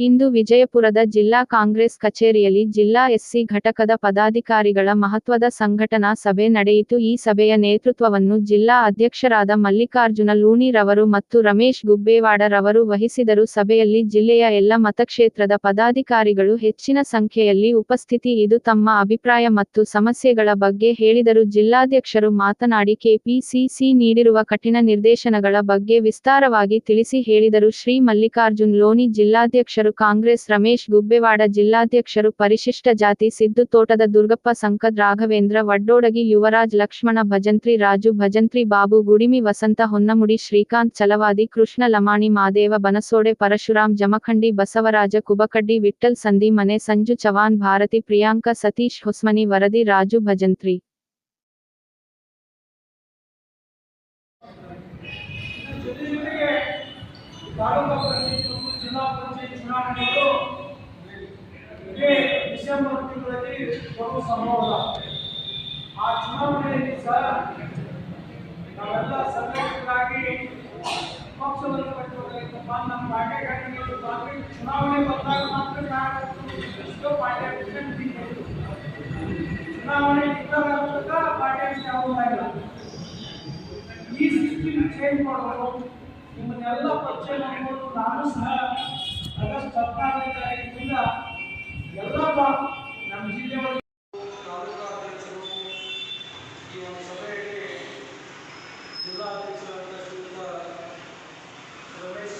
ಇಂದು ವಿಜಯಪುರದ ಜಿಲ್ಲಾ ಕಾಂಗ್ರೆಸ್ ಕಚೇರಿಯಲ್ಲಿ ಜಿಲ್ಲಾ ಎಸ್ಸಿ ಘಟಕದ ಪದಾಧಿಕಾರಿಗಳ ಮಹತ್ವದ ಸಂಘಟನಾ ಸಭೆ ನಡೆಯಿತು. ಈ ಸಭೆಯ ನೇತೃತ್ವವನ್ನು ಜಿಲ್ಲಾ ಅಧ್ಯಕ್ಷರಾದ ಮಲ್ಲಿಕಾರ್ಜುನ ಲೂಣಿರವರು ಮತ್ತು ರಮೇಶ್ ಗುಬ್ಬೇವಾಡರವರು ವಹಿಸಿದರು. ಸಭೆಯಲ್ಲಿ ಜಿಲ್ಲೆಯ ಎಲ್ಲ ಮತಕ್ಷೇತ್ರದ ಪದಾಧಿಕಾರಿಗಳು ಹೆಚ್ಚಿನ ಸಂಖ್ಯೆಯಲ್ಲಿ ಉಪಸ್ಥಿತಿ. ಇದು ತಮ್ಮ ಅಭಿಪ್ರಾಯ ಮತ್ತು ಸಮಸ್ಯೆಗಳ ಬಗ್ಗೆ ಹೇಳಿದರು. ಜಿಲ್ಲಾಧ್ಯಕ್ಷರು ಮಾತನಾಡಿ, ಕೆಪಿಸಿಸಿ ನೀಡಿರುವ ಕಠಿಣ ನಿರ್ದೇಶನಗಳ ಬಗ್ಗೆ ವಿಸ್ತಾರವಾಗಿ ತಿಳಿಸಿ ಹೇಳಿದರು. ಶ್ರೀ ಮಲ್ಲಿಕಾರ್ಜುನ್ ಲೋನಿ ಜಿಲ್ಲಾಧ್ಯಕ್ಷರು ಕಾಂಗ್ರೆಸ್, ರಮೇಶ್ ಗುಬ್ಬೇವಾಡ ಜಿಲ್ಲಾಧ್ಯಕ್ಷರು ಪರಿಶಿಷ್ಟ ಜಾತಿ ಸಿದ್ದು ತೋಟದ ದುರ್ಗಪ್ಪ ಸಂಕದ್ ರಾಘವೇಂದ್ರ, ವಡ್ಡೋಡಗಿ ಯುವರಾಜ್ ಲಕ್ಷ್ಮಣ, ಭಜಂತ್ರಿ ರಾಜು, ಭಜಂತ್ರಿ ಬಾಬು, ಗುಡಿಮಿ ವಸಂತ ಹೊನ್ನಮುಡಿ, ಶ್ರೀಕಾಂತ್ ಚಲವಾದಿ, ಕೃಷ್ಣ ಲಮಾಣಿ, ಮಾದೇವ ಬನಸೋಡೆ, ಪರಶುರಾಮ್ ಜಮಖಂಡಿ, ಬಸವರಾಜ ಕುಬಕಡ್ಡಿ, ವಿಠ್ಠಲ್ ಸಂಧಿ ಮನೆ, ಸಂಜು ಚವಾನ್ ಭಾರತಿ, ಪ್ರಿಯಾಂಕ ಸತೀಶ್, ಹೊಸ್ಮನಿ ವರದಿ, ರಾಜು ಭಜಂತ್ರಿ. ಜೊತೆ ಜೊತೆಗೆ ತಾಲೂಕು ಪಂಚಾಯತ್ ಮತ್ತು ಜಿಲ್ಲಾ ಪಂಚಾಯತ್ ಚುನಾವಣೆಗಳು ಇದೇ ಡಿಸೆಂಬರ್ ತಿಂಗಳಲ್ಲಿ ಬರುವ ಸಂಭವ ಆ ಚುನಾವಣೆಯಲ್ಲಿ ಸಹ ನಾವೆಲ್ಲ ಸಂಘಟಕರಾಗಿ ಪಕ್ಷವನ್ನು ಕಟ್ಟಬೇಕಾಗಿತ್ತಪ್ಪ ನಮ್ಮ ಪಾರ್ಟಿಗಳಿಗೆ ಕಾಂಗ್ರೆಸ್ ಚುನಾವಣೆ ಬಂದಾಗ ಮಾತ್ರ ನಾವು ಪಾರ್ಟಿ ಚುನಾವಣೆ ಇದ್ದಾಗ ಪಾರ್ಟಿ ಆಗೋದಾಗಿಲ್ಲ ಈ ಸಿಸ್ಟಮ್ ಚೇಂಜ್ ಮಾಡಬೇಕು ನಿಮ್ಮನ್ನೆಲ್ಲ ಪರಿಚಯ ಮಾಡಿಕೊಂಡು ನಾನು ಸಹ ಆಗಸ್ಟ್ ಹದಿನಾರನೇ ತಾರೀಕಿನಿಂದ ಎಲ್ಲ ನಮ್ಮ ಜಿಲ್ಲೆಯೊಳಗೆ ತಾಲೂಕಾಧ್ಯಕ್ಷರು, ಈ ಒಂದು ಸಭೆಯಲ್ಲಿ ಜಿಲ್ಲಾಧ್ಯಕ್ಷರಾದ ಶ್ರೀಯುತ ರಮೇಶ್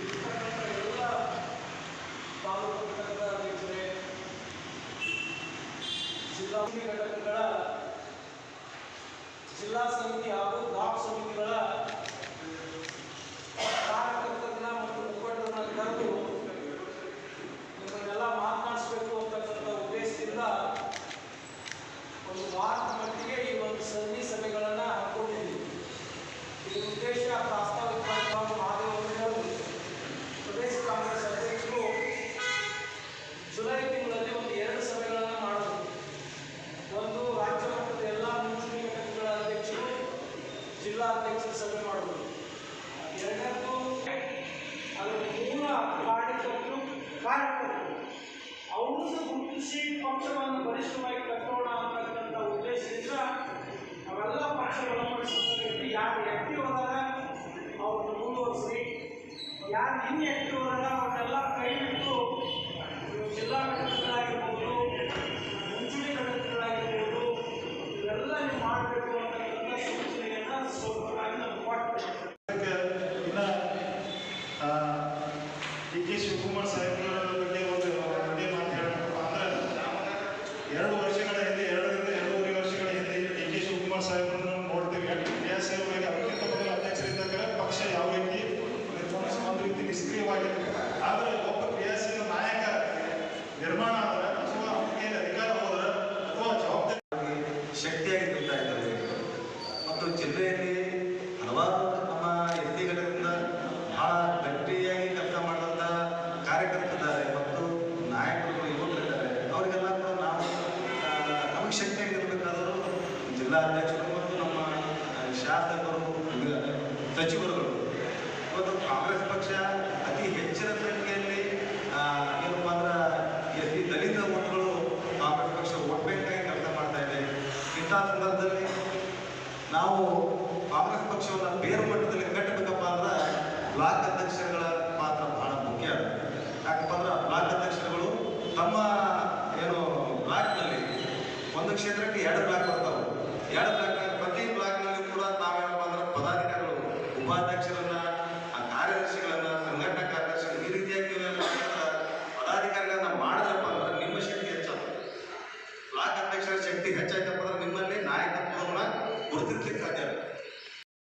ಇರ್ತಕ್ಕಂಥ ಎಲ್ಲ ಜಿಲ್ಲಾ ಘಟಕಗಳ ಜಿಲ್ಲಾ ಸಮಿತಿ ಹಾಗೂ ಬ್ಲಾಕ್ ಸಮಿತಿಗಳ ಕಾರ್ಯಕರ್ತರನ್ನ ಮತ್ತು ಮುಖಂಡರನ್ನ ಕರೆದು ಇವರನ್ನೆಲ್ಲ ಮಾತನಾಡಿಸ್ಬೇಕು ಅಂತಕ್ಕಂಥ ಉದ್ದೇಶದಿಂದ ಒಂದು ವಾರ ಮಟ್ಟಿಗೆ ಈ ಒಂದು ಸರಣಿ ಸಭೆಗಳನ್ನು ಹಾಕೊಂಡಿದ್ದೀವಿ ಇದರ ಉದ್ದೇಶ ಪ್ರಾಸ್ತಾವಿಕವಾಗಿ ನಾವು ಮಹಾದೇವರು ಪ್ರದೇಶ ಕಾಂಗ್ರೆಸ್ ಅಧ್ಯಕ್ಷರು ಜುಲೈ ತಿಂಗಳಲ್ಲಿ ಒಂದು ಎರಡು ಸಭೆಗಳನ್ನು ಮಾಡಬೇಕು ಒಂದು ರಾಜ್ಯ ಮಟ್ಟದ ಎಲ್ಲ ಮುಂಚೂಣಿ ಘಟಕಗಳ ಅಧ್ಯಕ್ಷರು ಜಿಲ್ಲಾ ಅಧ್ಯಕ್ಷರ ಸಭೆ ಮಾಡಬಹುದು ಎರಡನೇದು ಅದರ ಮೂಲ ಕಾರ್ಯಕರ್ತರು ಕಾರ್ಯಕರ್ತರು ಅವರನ್ನು ಗುರುತಿಸಿ ಪಕ್ಷವನ್ನು ಬಲಿಷ್ಠವಾಗಿ ಕಟ್ಟೋಣ ಅಂತಕ್ಕಂಥ ಉದ್ದೇಶದಿಂದ ಅವೆಲ್ಲ ಪಕ್ಷಗಳನ್ನು ಬಲಪಡಿಸೋದಕ್ಕೆ ಯಾರು ಆ್ಯಕ್ಟಿವ್ ಅದಾರ ಅವ್ರನ್ನ ಮುಂದುವರಿಸಿ, ಯಾರು ಇನ್ನು ಆಕ್ಟಿವ್ ಅದಾರ ಅವ್ರನ್ನೆಲ್ಲ ಡಿ ಕೆ ಶಿವಕುಮಾರ್ ಸಾಹೇಬ್ರ ಬಗ್ಗೆ ಒಂದು ಒಂದೇ ಮಾತು ಹೇಳಬೇಕು ಅಂದ್ರೆ ಎರಡು ವರ್ಷಗಳ ಹಿಂದೆ, ಎರಡರಿಂದ ಎರಡೂವರೆ ವರ್ಷಗಳ ಹಿಂದೆ ಡಿ ಕೆ ಶಿವಕುಮಾರ್ ಸಾಹೇಬ್ರನ್ನು ಜಿಲ್ಲಾ ಅಧ್ಯಕ್ಷರು ಮತ್ತು ನಮ್ಮ ಶಾಸಕರು ಸಚಿವರುಗಳು ಇವತ್ತು ಕಾಂಗ್ರೆಸ್ ಪಕ್ಷ ಅತಿ ಹೆಚ್ಚಿನ ಸಂಖ್ಯೆಯಲ್ಲಿ ಏನಪ್ಪ ಅಂದ್ರೆ ಸಿ ದಲಿತ ಮಕ್ಕಳು ಕಾಂಗ್ರೆಸ್ ಪಕ್ಷ ವೋಟ್ ಬ್ಯಾಂಕಾಗಿ ಕೆಲಸ ಮಾಡ್ತಾ ಇದೆ ಇಂಥ ಸಂದರ್ಭದಲ್ಲಿ ನಾವು ಕಾಂಗ್ರೆಸ್ ಪಕ್ಷವನ್ನು ಬೇರು ಮಟ್ಟದಲ್ಲಿ ಕಟ್ಟಬೇಕಪ್ಪ ಅಂದ್ರೆ ಬ್ಲಾಕ್ ಅಧ್ಯಕ್ಷರುಗಳ ಪಾತ್ರ ಬಹಳ ಮುಖ್ಯ. ಯಾಕಪ್ಪ ಅಂದ್ರೆ ಬ್ಲಾಕ್ ಅಧ್ಯಕ್ಷರುಗಳು ತಮ್ಮ, ಏನು ಬ್ಲಾಕ್ನಲ್ಲಿ ಒಂದು ಕ್ಷೇತ್ರಕ್ಕೆ ಎರಡು ಬ್ಲಾಕ್ ಬರ್ತಾವೆ. ಹೇಳ್ತಕ್ಕ ಪ್ರತಿ ಬ್ಲಾಕ್ನಲ್ಲಿ ಕೂಡ ತಾವೇನಪ್ಪ ಅಂದ್ರೆ ಪದಾಧಿಕಾರಿಗಳು, ಉಪಾಧ್ಯಕ್ಷರನ್ನ, ಆ ಕಾರ್ಯದರ್ಶಿಗಳನ್ನ, ಸಂಘಟನಾ ಕಾರ್ಯದರ್ಶಿ ಈ ರೀತಿಯಾಗಿ ಪದಾಧಿಕಾರಿಗಳನ್ನ ಮಾಡಿದ್ರಪ್ಪ ಅಂದ್ರೆ ನಿಮ್ಮ ಶಕ್ತಿ ಹೆಚ್ಚಾಗ್ತದೆ. ಬ್ಲಾಕ್ ಅಧ್ಯಕ್ಷರ ಶಕ್ತಿ ಹೆಚ್ಚಾಯ್ತಪ್ಪ